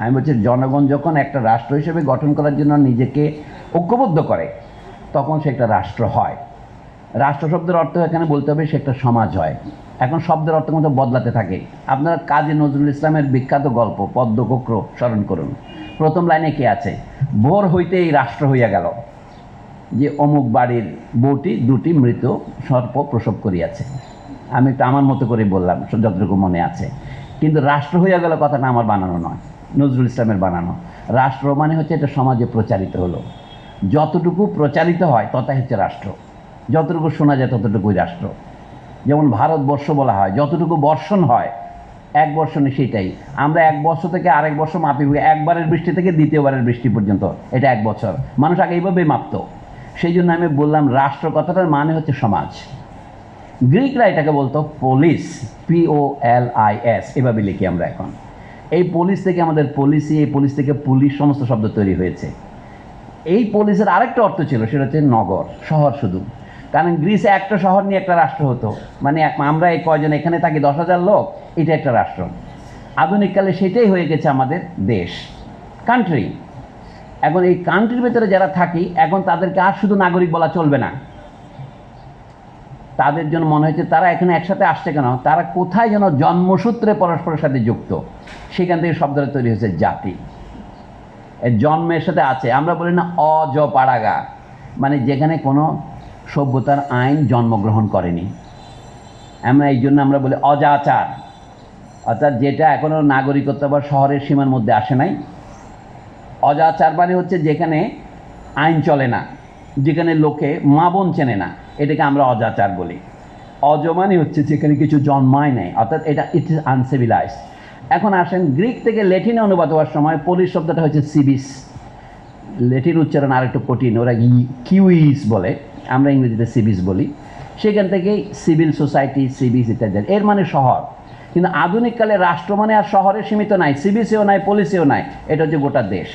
আমি বলছি, জনগণ যখন একটা রাষ্ট্র হিসেবে গঠন করার জন্য নিজেকে ঐক্যবদ্ধ করে, তখন সে একটা রাষ্ট্র হয়। রাষ্ট্র শব্দের অর্থ এখানে বলতে হবে সে একটা সমাজ হয়। এখন শব্দের অর্থ কিন্তু বদলাতে থাকে। আপনারা কাজী নজরুল ইসলামের বিখ্যাত গল্প পদ্মকক্র স্মরণ করুন। প্রথম লাইনে কে আছে? ভোর হইতে এই রাষ্ট্র হইয়া গেল, যে অমুক বাড়ির বউটি, দুটি মৃত সর্প প্রসব করিয়াছে। আমি তো আমার মতো করে বললাম, যতটুকু মনে আছে। কিন্তু রাষ্ট্র হইয়া গেল কথাটা আমার বানানো নয়। নজরুল ইসলামের বানানো। রাষ্ট্র মানে হচ্ছে এটা সমাজে প্রচারিত হলো। যতটুকু প্রচারিত হয় ততই হচ্ছে রাষ্ট্র। যতটুকু শোনা যায়, ততটুকুই রাষ্ট্র। যেমন ভারতবর্ষ বলা হয়, যতটুকু বর্ষণ হয়, এক বর্ষণে সেটাই। আমরা এক বর্ষ থেকে আরেক বর্ষ মাপি একবারের বৃষ্টি থেকে দ্বিতীয়বারের বৃষ্টি পর্যন্ত এটা এক বছর। মানুষ আগে এইভাবেই মাপত। সেই জন্য আমি বললাম, রাষ্ট্র কথাটার মানে হচ্ছে সমাজ। গ্রিকরা এটাকে বলতো polis P O L I S, এভাবে লিখি আমরা এখন। এই পুলিশ থেকে আমাদের পলিসি এই পুলিশ থেকে পুলিশ সমস্ত শব্দ তৈরি হয়েছে। এই পুলিশের আরেকটা অর্থ ছিল, সেটা হচ্ছে নগর, শহর শুধু। কারণ গ্রিসে একটা শহর নিয়ে একটা রাষ্ট্র হতো। মানে আমরা এই কয়জন এখানে থাকি, দশ হাজার লোক, এটা একটা রাষ্ট্র। আধুনিককালে সেটাই হয়ে গেছে আমাদের দেশ কান্ট্রি এখন এই কান্ট্রির ভেতরে যারা থাকি, এখন তাদেরকে আর শুধু নাগরিক বলা চলবে না। তাদের জন্য মনে হয়েছে, তারা এখানে একসাথে আসছে কেন? তারা কোথায় যেন জন্মসূত্রে পরস্পরের সাথে যুক্ত? সেখান থেকে শব্দটা তৈরি হয়েছে জাতি। জন্মের সাথে আছে। আমরা বলি না অজ পাড়াগা মানে যেখানে কোনো সভ্যতার আইন জন্মগ্রহণ করেনি। আমরা এই জন্য আমরা বলি অজাচার। অর্থাৎ যেটা এখনও নাগরিকত্ব বা শহরের সীমার মধ্যে আসে নাই। অজাচার মানে হচ্ছে যেখানে আইন চলে না। যেখানে লোকে মা বোন চেনে না, এটাকে আমরা অজাচার বলি। অজ মানে হচ্ছে যেখানে কিছু জন্মায় নেই, অর্থাৎ এটা ইট ইজ আনসিভিলাইজ এখন আসেন, গ্রিক থেকে লেটিনে অনুবাদ হওয়ার সময় পলিশ শব্দটা হচ্ছে সিবিস। লেটিন উচ্চারণ আর একটু কঠিন, ওরা কিউইস বলে, আমরা ইংরেজিতে সিবিস বলি। সেখান থেকেই সিভিল সোসাইটি, সিবিস ইত্যাদি, এর মানে শহর। কিন্তু আধুনিককালে রাষ্ট্র মানে আর শহরে সীমিত নাই, সিবিসিও নাই পুলিশেও নাই, এটা হচ্ছে গোটা দেশ।